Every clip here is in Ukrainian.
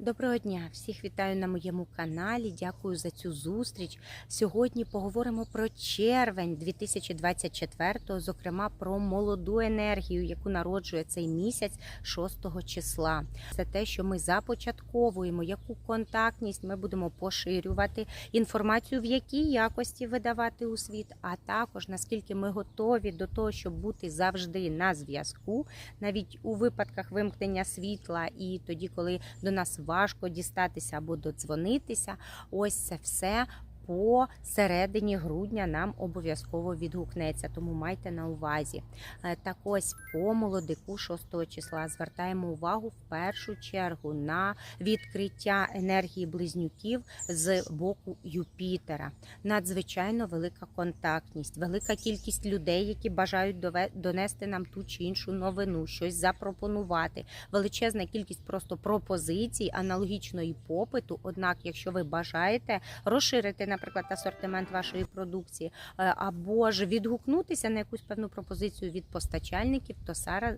Доброго дня! Всіх вітаю на моєму каналі. Дякую за цю зустріч. Сьогодні поговоримо про червень 2024, зокрема про молоду енергію, яку народжує цей місяць 6 числа. Це те, що ми започатковуємо, яку контактність ми будемо поширювати, інформацію, в якій якості видавати у світ, а також наскільки ми готові до того, щоб бути завжди на зв'язку, навіть у випадках вимкнення світла, і тоді, коли до нас важко дістатися або додзвонитися. Ось це все. По середині грудня нам обов'язково відгукнеться, тому майте на увазі. Е, Так ось по молодику 6 числа звертаємо увагу в першу чергу на відкриття енергії близнюків з боку Юпітера. Надзвичайно велика контактність, велика кількість людей, які бажають донести нам ту чи іншу новину, щось запропонувати. Величезна кількість просто пропозицій, аналогічної попиту. Однак, якщо ви бажаєте розширити, наприклад, асортимент вашої продукції, е, або ж відгукнутися на якусь певну пропозицію від постачальників, то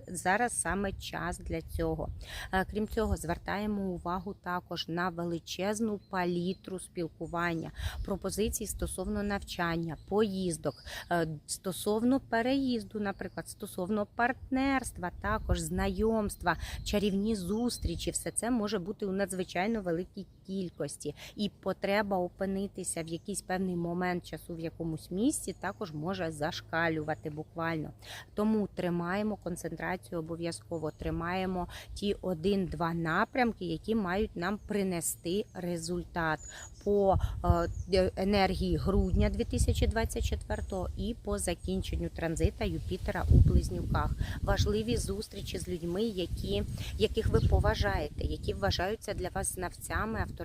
зараз, саме час для цього. Е, Крім цього, звертаємо увагу також на величезну палітру спілкування, пропозицій стосовно навчання, поїздок, е, стосовно переїзду, наприклад, стосовно партнерства, також знайомства, чарівні зустрічі, все це може бути у надзвичайно великій кількості, і потреба опинитися в якийсь певний момент часу в якомусь місці також може зашкалювати буквально. Тому тримаємо концентрацію обов'язково, тримаємо ті один-два напрямки, які мають нам принести результат по е, енергії грудня 2024 і по закінченню транзита Юпітера у близнюках. Важливі зустрічі з людьми, які, яких ви поважаєте, які вважаються для вас знавцями, авторитетами,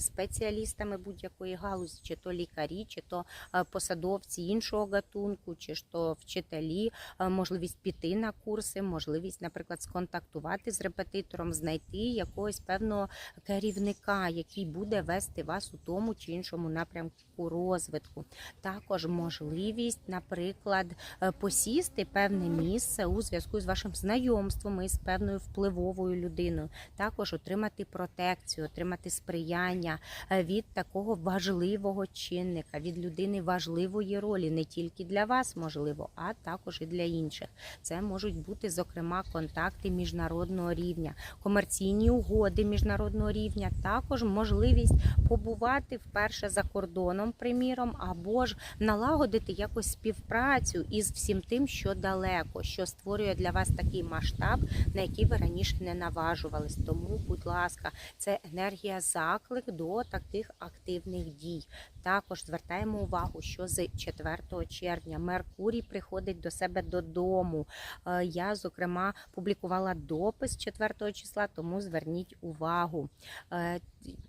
спеціалістами будь-якої галузі, чи то лікарі, чи то е, посадовці іншого гатунку, чи то вчителі, е, можливість піти на курси, можливість, наприклад, сконтактувати з репетитором, знайти якогось певного керівника, який буде вести вас у тому чи іншому напрямку розвитку. Також можливість, наприклад, е, посісти певне місце у зв'язку з вашим знайомством із певною впливовою людиною. Також отримати протекцію, отримати сприяння е, від такого важливого чинника, від людини важливої ролі, не тільки для вас можливо, а також і для інших. Це можуть бути, зокрема, контакти міжнародного рівня, комерційні угоди міжнародного рівня, також можливість побувати вперше за кордоном, приміром, або ж налагодити якось співпрацю із всім тим, що далеко, що створює для вас такий масштаб, на який ви раніше не наважувались. Тому, будь ласка, це енергія заклик до таких активних дій. Також звертаємо увагу, що з 4 червня Меркурій приходить до себе додому. Е, Я, зокрема, публікувала допис 4 числа, тому зверніть увагу. Е,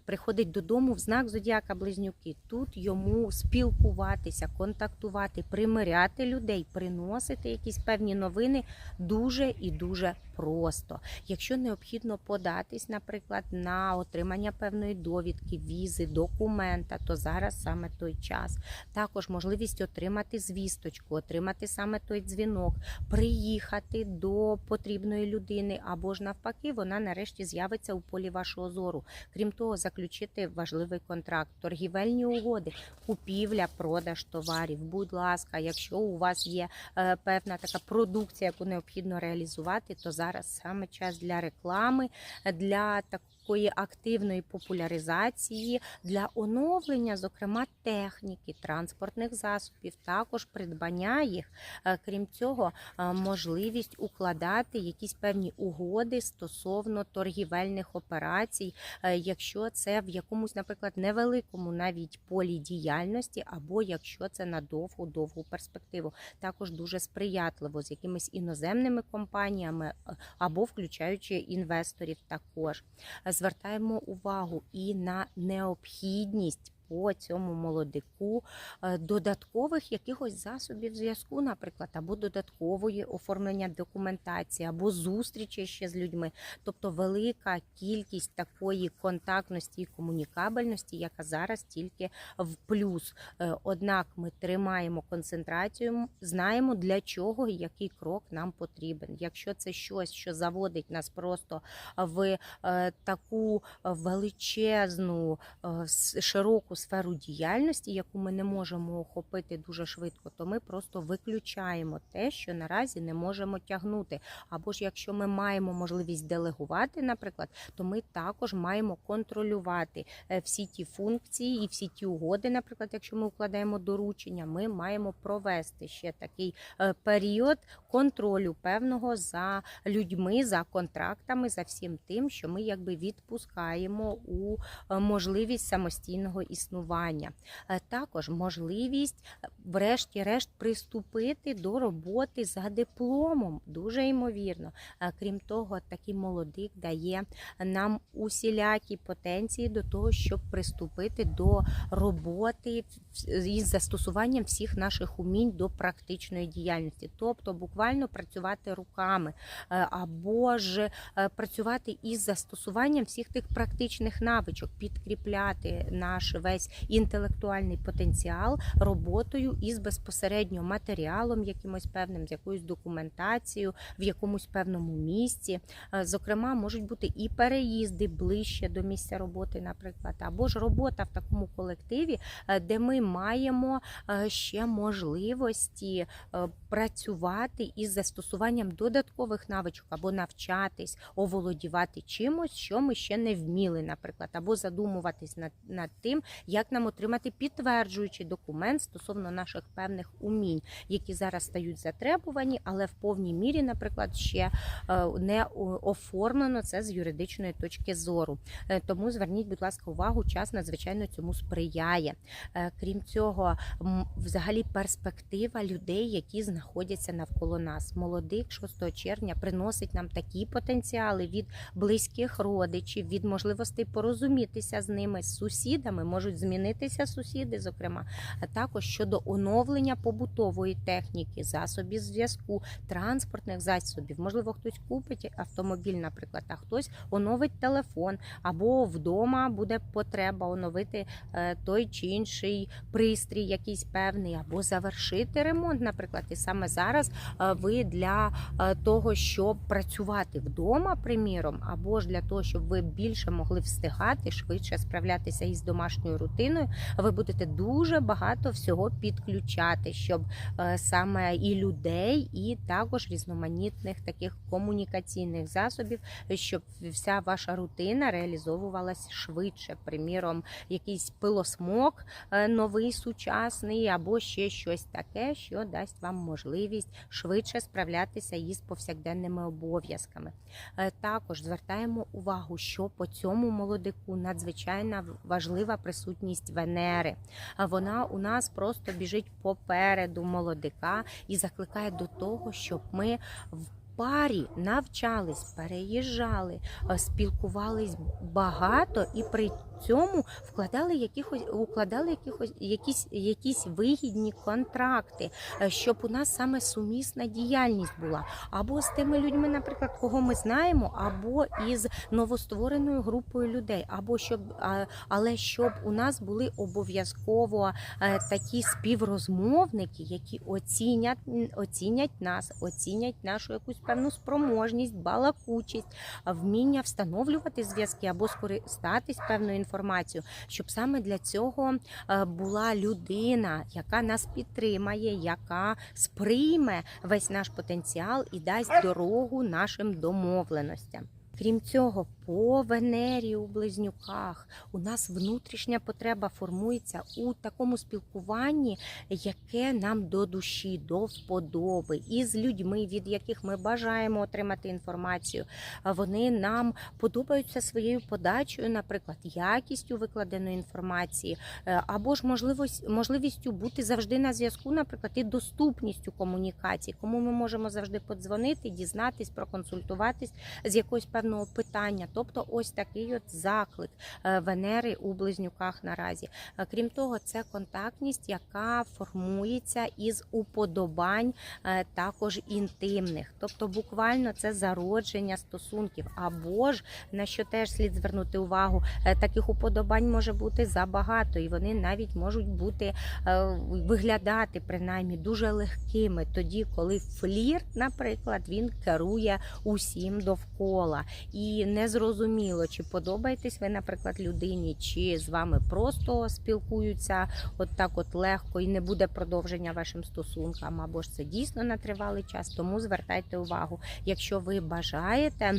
Приходить додому в знак Зодіака Близнюки. Тут йому спілкуватися, контактувати, примиряти людей, приносити якісь певні новини дуже і дуже просто. Якщо необхідно податись, наприклад, на отримання певної довідки, візи, документа, то зараз саме той час. Також можливість отримати звісточку, отримати саме той дзвінок, приїхати до потрібної людини, або ж навпаки, вона нарешті з'явиться у полі вашого зору. Крім того, заключити важливий контракт, торгівельні угоди, купівля, продаж товарів. Будь ласка, якщо у вас є е, певна така продукція, яку необхідно реалізувати, то зараз саме час для реклами, для такої активної популяризації, для оновлення, зокрема, техніки, транспортних засобів, також придбання їх. Е, Крім цього, е, можливість укладати якісь певні угоди стосовно торгівельних операцій, е, якщо це в якомусь, наприклад, невеликому навіть полі діяльності, або якщо це на довгу довгу перспективу, також дуже сприятливо з якимись іноземними компаніями або включаючи інвесторів також. Звертаємо увагу і на необхідність по цьому молодику е, додаткових якихось засобів зв'язку, наприклад, або додаткової оформлення документації, або зустрічі ще з людьми. Тобто велика кількість такої контактності і комунікабельності, яка зараз тільки в плюс. Е, Однак ми тримаємо концентрацію, знаємо для чого і який крок нам потрібен. Якщо це щось, що заводить нас просто в е, таку величезну широку сферу діяльності, яку ми не можемо охопити дуже швидко, то ми просто виключаємо те, що наразі не можемо тягнути. Або ж якщо ми маємо можливість делегувати, наприклад, то ми також маємо контролювати е, всі ті функції і всі ті угоди, наприклад, якщо ми укладаємо доручення, ми маємо провести ще такий е, період контролю певного за людьми, за контрактами, за всім тим, що ми якби відпускаємо у е, можливість самостійного існування. Е, Також можливість, е, врешті-решт, приступити до роботи за дипломом. Дуже ймовірно. Е, Крім того, такий молодик дає нам усілякі потенції до того, щоб приступити до роботи із застосуванням всіх наших умінь до практичної діяльності, тобто буквально працювати руками або ж працювати із застосуванням всіх тих практичних навичок, підкріпляти наш весь інтелектуальний потенціал роботою із безпосередньо матеріалом, якимось певним, з якоюсь документацією в якомусь певному місці. Е, Зокрема, можуть бути і переїзди ближче до місця роботи, наприклад, або ж робота в такому колективі, е, де ми маємо е, ще можливості працювати із застосуванням додаткових навичок або навчатись, оволодівати чимось, що ми ще не вміли, наприклад, або задумуватись над, над тим, як нам отримати підтверджуючий документ стосовно наших певних умінь, які зараз стають затребувані, але в повній мірі, наприклад, ще е, не оформлено це з юридичної точки зору. Е, Тому зверніть, будь ласка, увагу, час надзвичайно цьому сприяє. Е, Крім цього, взагалі перспектива людей, які знаходяться навколо нас. Молодик 6 червня приносить нам такі потенціали від близьких родичів, від можливостей порозумітися з ними, з сусідами, можуть змінитися сусіди, зокрема, а також щодо оновлення побутової техніки, засобів зв'язку, транспортних засобів. Можливо, хтось купить автомобіль, наприклад, а хтось оновить телефон, або вдома буде потреба оновити е, той чи інший пристрій, якийсь певний, або завершити ремонт, наприклад. І саме зараз е, ви для е, того, щоб працювати вдома, приміром, або ж для того, щоб ви більше могли встигати, швидше справлятися із домашньою рутиною, ви будете дуже багато всього підключати, щоб е, саме і людей, і також різноманітних таких комунікаційних засобів, щоб вся ваша рутина реалізовувалась швидше. Приміром, якийсь пилосмок е, новий сучасний, або ще щось таке, що дасть вам можливість швидше справлятися із повсякденними обов'язками. Е, Також звертаємо увагу, що по цьому молодику надзвичайно важлива присутність Венери. Вона у нас просто біжить попереду молодика і закликає до того, щоб ми в парі навчались, переїжджали, спілкувались багато і при цьому вкладали якихось укладали якихось якісь, якісь вигідні контракти, е, щоб у нас саме сумісна діяльність була. Або з тими людьми, наприклад, кого ми знаємо, або із новоствореною групою людей, або щоб але щоб у нас були обов'язково е, такі співрозмовники, які оцінять, оцінять нас, оцінять нашу якусь певну спроможність, балакучість, вміння встановлювати зв'язки або скористатись певною інформацією, щоб саме для цього е, була людина, яка нас підтримає, яка сприйме весь наш потенціал і дасть дорогу нашим домовленостям. Крім цього, по Венері у близнюках у нас внутрішня потреба формується у такому спілкуванні, яке нам до душі, до вподоби, із людьми, від яких ми бажаємо отримати інформацію. Вони нам подобаються своєю подачею, наприклад, якістю викладеної інформації, е, або ж можливість, можливістю бути завжди на зв'язку, наприклад, і доступністю комунікації, кому ми можемо завжди подзвонити, дізнатись, проконсультуватись з якогось певного питання. Тобто, ось такий от заклик е, Венери у близнюках наразі. Е, Крім того, це контактність, яка формується із уподобань е, також інтимних. Тобто, буквально це зародження стосунків. Або ж на що теж слід звернути увагу, таких уподобань може бути забагато, і вони навіть можуть бути виглядати принаймні дуже легкими, тоді, коли флірт, наприклад, він керує усім довкола. І незрозуміло, чи подобаєтесь ви, наприклад, людині, чи з вами просто спілкуються от так, от легко, і не буде продовження вашим стосункам, або ж це дійсно на тривалий час. Тому звертайте увагу, якщо ви бажаєте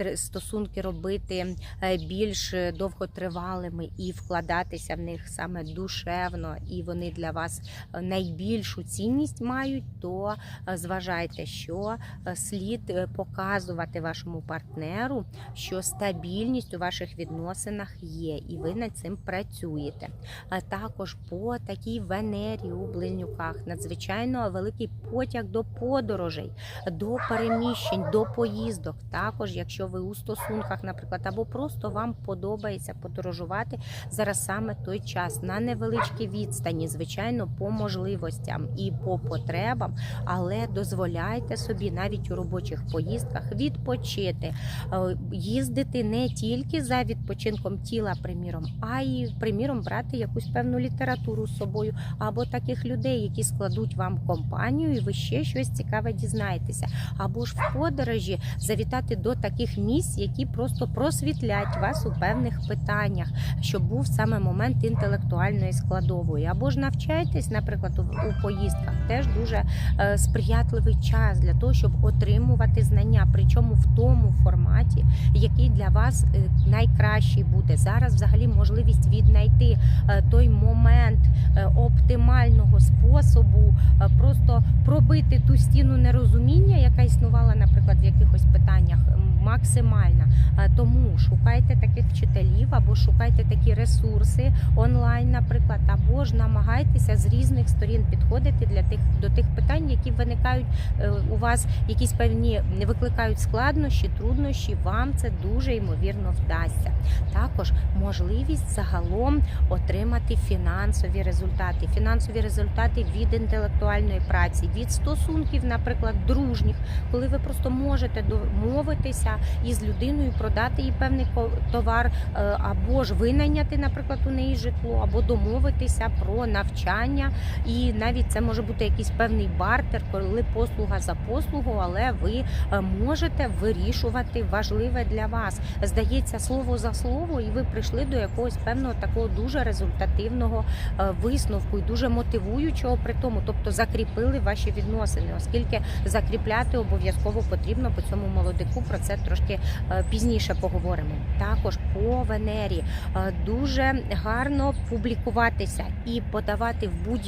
е, стосунки робити е, більш довготривалими і вкладатися в них саме душевно, і вони для вас е, найбільшу цінність мають, то зважайте, що слід показувати вашому партнеру, що стабільність у ваших відносинах є, і ви над цим працюєте. А також по такій Венері у близнюках надзвичайно великий потяг до подорожей, до переміщень, до поїздок. Також, якщо ви у стосунках, наприклад, або просто вам подобається подорожувати зараз саме той час на невеличкій відстані, звичайно, по можливостям і по потребам, але дозволяйте собі навіть у робочих поїздках відпочити, Е, їздити не тільки за відпочинком тіла, приміром, а й приміром брати якусь певну літературу з собою, або таких людей, які складуть вам компанію, і ви ще щось цікаве дізнаєтеся, або ж в подорожі завітати до таких місць, які просто просвітлять вас у певних питаннях, щоб був саме момент інтелектуальної складової, або ж навчайтесь, наприклад, у, поїздках. Теж дуже е, сприятливий час для того, щоб отримувати знання, причому в тому форматі, який для вас е, найкращий буде. Зараз взагалі можливість віднайти е, той момент е, оптимального способу, просто пробити ту стіну нерозуміння, яка існувала, наприклад, в якихось питаннях, максимальна. Е, Тому шукайте таких вчителів або шукайте такі ресурси онлайн, наприклад, або ж намагайтеся з різних сторін підходити для тих до тих питань, які виникають е, у вас, якісь певні не викликають складнощі, труднощі. Вам це дуже ймовірно вдасться. Також можливість загалом отримати фінансові результати, фінансові результати від інтелектуальної праці, від стосунків, наприклад, дружніх, коли ви просто можете домовитися із людиною, продати їй певний товар, е, або ж винайняти, наприклад, у неї житло, або домовитися про навчання. І навіть це може бути якийсь певний бартер, коли послуга за послугу, але ви е, можете вирішувати важливе для вас. Здається, слово за слово, і ви прийшли до якогось певного такого дуже результативного е, висновку і дуже мотивуючого при тому, тобто закріпили ваші відносини, оскільки закріпляти обов'язково потрібно по цьому молодику. Про це трошки е, пізніше поговоримо. Також по Венері е, дуже гарно публікуватися і подавати в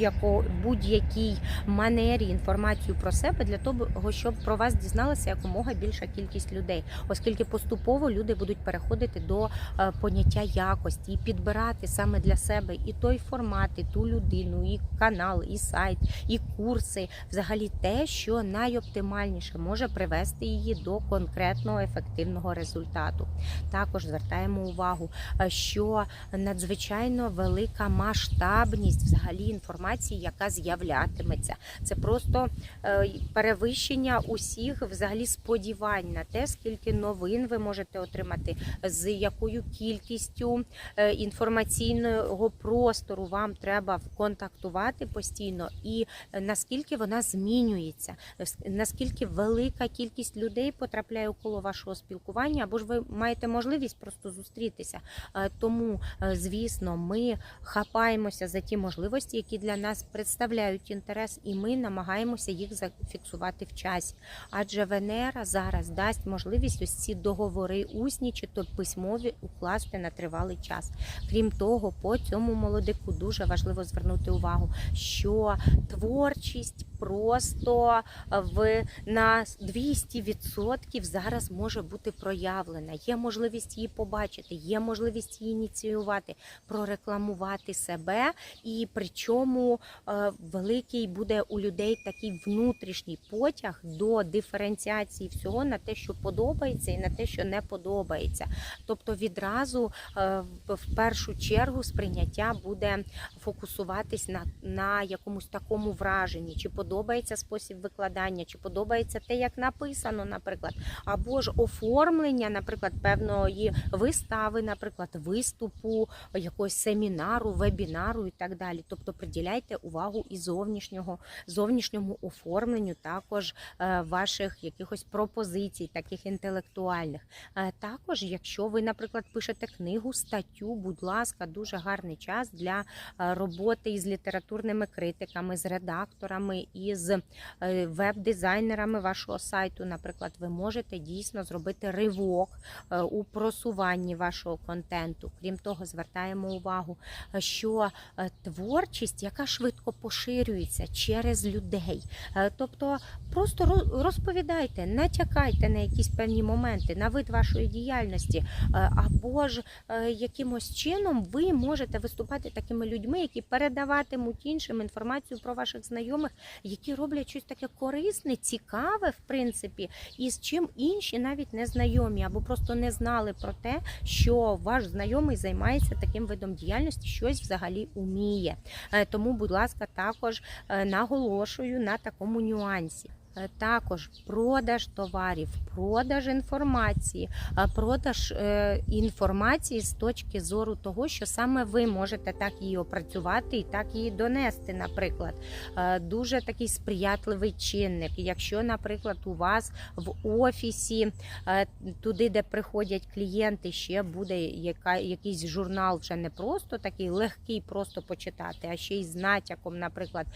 будь-якій манері інформацію про себе для того, щоб про вас дізналася якомога більша кількість людей, оскільки поступово люди будуть переходити до е, поняття якості і підбирати саме для себе і той формат, і ту людину, і канал, і сайт, і курси, взагалі те, що найоптимальніше може привести її до конкретного ефективного результату. Також звертаємо увагу, е, що надзвичайно велика масштабність взагалі інформації, яка з'являтиметься. Це просто е, перевищення усіх взагалі сподівань на те, скільки новин ви можете отримати, з якою кількістю е, інформаційного простору вам треба контактувати постійно, і наскільки вона змінюється, наскільки велика кількість людей потрапляє коло вашого спілкування, або ж ви маєте можливість просто зустрітися. Е, Тому, е, звісно, ми хапаємося за ті можливості, які для нас представляють інтерес, і ми намагаємося їх зафіксувати в часі. Адже Венера зараз дасть можливість ось ці договори усні чи то письмові укласти на тривалий час. Крім того, по цьому молодику дуже важливо звернути увагу, що творчість, просто в на 200% зараз може бути проявлена. Є можливість її побачити, є можливість її ініціювати, прорекламувати себе, і причому е, великий буде у людей такий внутрішній потяг до диференціації всього на те, що подобається, і на те, що не подобається. Тобто відразу е, в першу чергу сприйняття буде фокусуватись на, на якомусь такому враженні, чи подобається спосіб викладання, чи подобається те, як написано, наприклад, або ж оформлення, наприклад, певної вистави, наприклад, виступу, якогось семінару, вебінару і так далі. Тобто приділяйте увагу і зовнішнього, зовнішньому оформленню також е, ваших якихось пропозицій, таких інтелектуальних. Е, Також, якщо ви, наприклад, пишете книгу, статтю, будь ласка, дуже гарний час для е, роботи із літературними критиками, з редакторами, із е, веб-дизайнерами вашого сайту. Наприклад, ви можете дійсно зробити ривок е, у просуванні вашого контенту. Крім того, звертаємо увагу, е, що творчість, яка швидко поширюється через людей. Тобто просто ро- розповідайте, натякайте на якісь певні моменти, на вид вашої діяльності, або ж якимось чином ви можете виступати такими людьми, які передаватимуть іншим інформацію про ваших знайомих, які роблять щось таке корисне, цікаве, в принципі, і з чим інші навіть не знайомі, або просто не знали про те, що ваш знайомий займається таким видом діяльності, щось взагалі уміє. Е, Тому, будь ласка, також е, наголошую на такому нюансі. Е, Також продаж товарів, продаж інформації, е, продаж е, інформації з точки зору того, що саме ви можете так її опрацювати і так її донести. Наприклад, дуже такий сприятливий чинник. Якщо, наприклад, у вас в офісі туди, де приходять клієнти, ще буде яка, якийсь журнал, вже не просто такий легкий, просто почитати, а ще й з натяком, наприклад,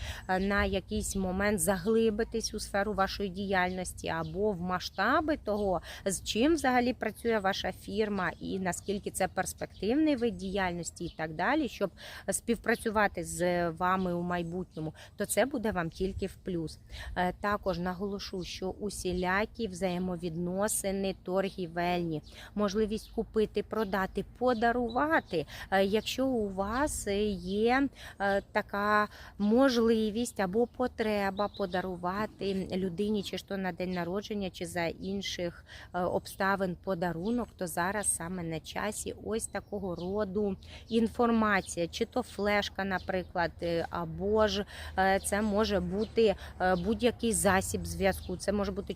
на якийсь момент заглибитись у сферу вашої діяльності або в масштаби того, з чим взагалі працює ваша фірма, і наскільки це перспективний вид діяльності, і так далі, щоб співпрацювати з вами у майбутньому, то це буде вам тільки в плюс. Е, Також наголошу, що усілякі взаємовідносини торгівельні, можливість купити, продати, подарувати, е, якщо у вас є е, така можливість або потреба подарувати людині, чи то на день народження, чи за інших е, обставин подарунок, то зараз саме на часі ось такого роду інформація, чи то флешка, наприклад, е, або ж е, це може бути будь-який засіб зв'язку, це може бути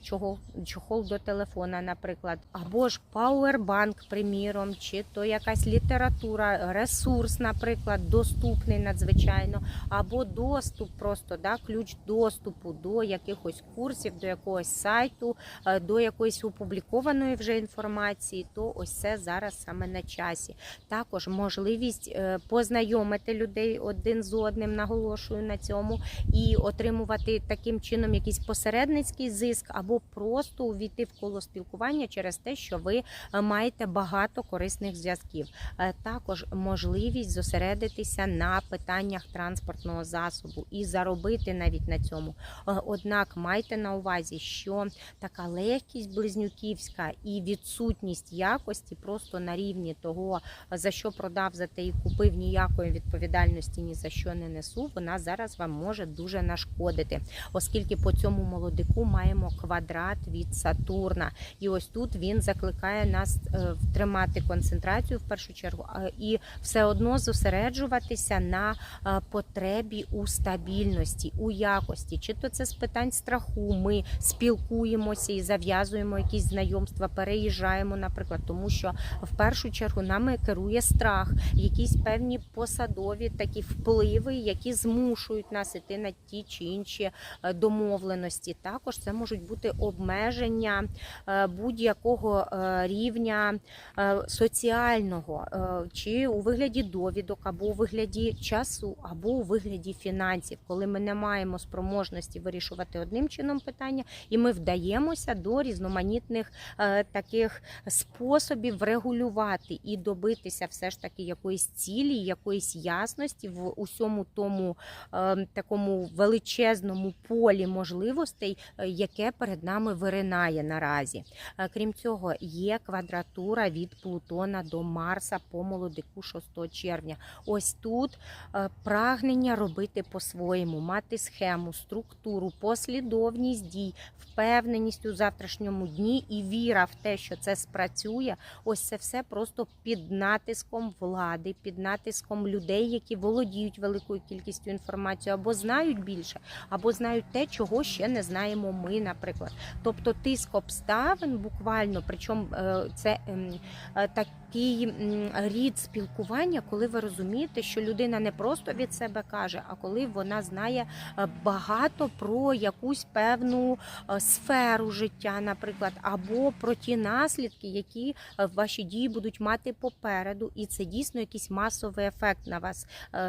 чохол до телефона, наприклад, або ж пауербанк, приміром, чи то якась література, ресурс, наприклад, доступний надзвичайно, або доступ, просто да, ключ доступу до якихось курсів, до якогось сайту, е, до якоїсь опублікованої вже інформації, то ось це зараз саме на часі. Також можливість е, познайомити людей один з одним, наголошую на цьому, і отримувати таким чином якийсь посередницький зиск, або просто увійти в коло спілкування через те, що ви е, маєте багато корисних зв'язків. Також можливість зосередитися на питаннях транспортного засобу і заробити навіть на цьому. Однак майте на увазі, що така легкість близнюківська і відсутність якості просто на рівні того, за що продав, за те і купив ніякої відповідальності ні за що не несу. Вона зараз вам може дуже нашкодити, оскільки по цьому молодику маємо квадрат від Сатурна. І ось тут він закликає нас е, тримати концентрацію в першу чергу і все одно зосереджуватися на е, потребі у стабільності, у якості. Чи то це з питань страху, ми спілкуємося і зав'язуємо якісь знайомства, переїжджаємо, наприклад, тому що в першу чергу нами керує страх, якісь певні посадові такі впливи, які змушують нас іти на ті чи інші е, домовленості. Також це можуть бути обмеження е, будь-якого е, рівня соціального, чи у вигляді довідок, або у вигляді часу, або у вигляді фінансів, коли ми не маємо спроможності вирішувати одним чином питання, і ми вдаємося до різноманітних е, таких способів регулювати і добитися все ж таки якоїсь цілі, якоїсь ясності в усьому тому е, такому величезному полі можливостей, е, яке перед нами виринає наразі. Крім цього, є квадратура від Плутона до Марса по молодику 6 червня. Ось тут прагнення робити по-своєму, мати схему, структуру, послідовність дій, впевненість у завтрашньому дні і віра в те, що це спрацює. Ось це все просто під натиском влади, під натиском людей, які володіють великою кількістю інформації, або знають більше, або знають те, чого ще не знаємо ми, наприклад. Тобто тиск обставин буквально, причому е, це ем, е, такий рід спілкування, коли ви розумієте, що людина не просто від себе каже, а коли вона знає е, багато про якусь певну е, сферу життя, наприклад, або про ті наслідки, які е, ваші дії будуть мати попереду, і це дійсно якийсь масовий ефект на вас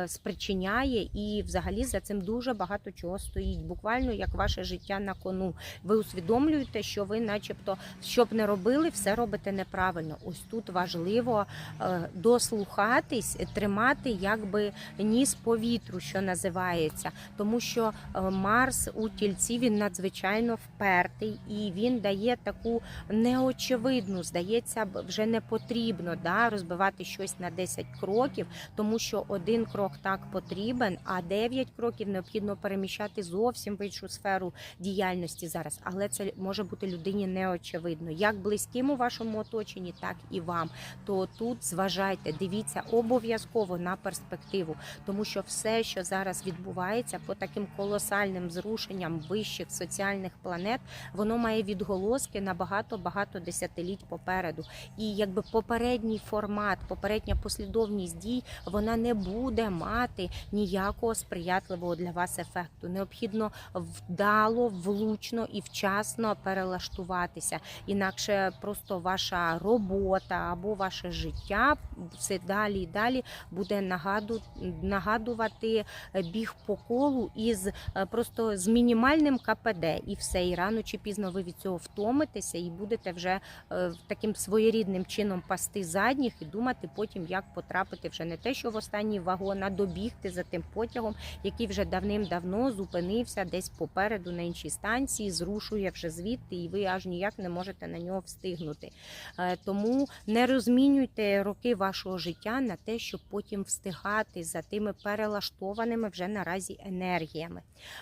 спричиняє, і взагалі за цим дуже багато чого стоїть, буквально як ваше життя на кону. Ви усвідомлюєте, що ви, начебто, що б не робили, все робите неправильно. Ось тут важливо е, дослухатись, тримати якби ніс по вітру, що називається, тому що е, Марс у тільці він надзвичайно впертий і він дає таку неочевидну, здається, вже не потрібно да, розбивати щось на 10 кроків, тому що один крок так потрібен, а 9 кроків необхідно переміщати зовсім в іншу сферу діяльності зараз. Але це може бути людині неочевидно. Як близьким у вашому оточенні, так і вам. То тут зважайте, дивіться обов'язково на перспективу, тому що все, що зараз відбувається по таким колосальним зрушенням вищих соціальних планет, воно має відголоски на багато багато десятиліть попереду. І якби попередній формат, попередня послідовність дій, вона не буде мати ніякого сприятливого для вас ефекту. Необхідно вдало, влучно і вчасно перелаштуватися. Інакше просто ваша робота або ваше життя все далі і далі буде нагаду, нагадувати біг по колу із е, просто з мінімальним КПД, і все. І рано чи пізно ви від цього втомитеся і будете вже е, таким своєрідним чином пасти задніх і думати потім, як потрапити вже не те, що в останній вагон, а добігти за тим потягом, який вже давним-давно зупинився десь попереду на іншій станції, зрушує вже звідти, і ви аж ніяк не можете на нього встигнути. Е, Тому не розмінюйте роки вашого життя на те, щоб потім встигати за тими перелаштованими вже наразі енергіями.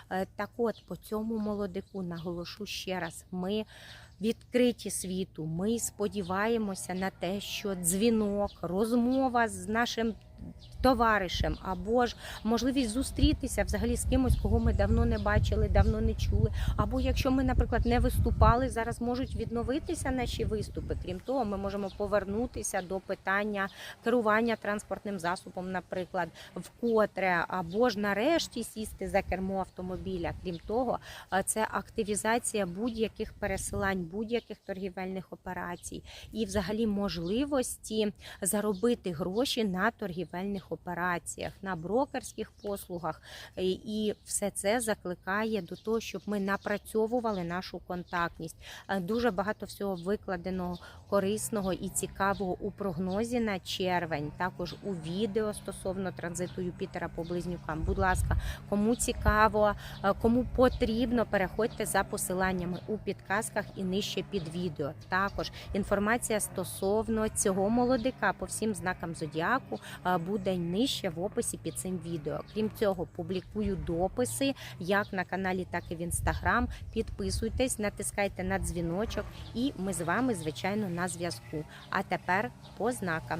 Е, Так от, по цьому молодику наголошу ще раз, ми відкриті світу. Ми сподіваємося на те, що дзвінок, розмова з нашим товаришем, або ж можливість зустрітися взагалі з кимось, кого ми давно не бачили, давно не чули. Або якщо ми, наприклад, не виступали, зараз можуть відновитися наші виступи. Крім того, ми можемо повернутися до питання керування транспортним засобом, наприклад, вкотре, або ж нарешті сісти за кермо автомобіля. Крім того, е, це активізація будь-яких пересилань, будь-яких торгівельних операцій і, взагалі, можливості заробити гроші на торгівельних операціях, на брокерських послугах. Е, І все це закликає до того, щоб ми напрацьовували нашу контактність. Е, Дуже багато всього викладено корисного і цікавого у прогнозі на червень, також у відео стосовно транзиту Юпітера по близнюкам. Будь ласка, кому цікаво, е, кому потрібно, переходьте за посиланнями у підказках і нижче під відео. Також інформація стосовно цього молодика по всім знакам зодіаку буде нижче в описі під цим відео. Крім цього, публікую дописи як на каналі, так і в інстаграм. Підписуйтесь, натискайте на дзвіночок, і ми з вами, звичайно, на зв'язку. А тепер по знакам.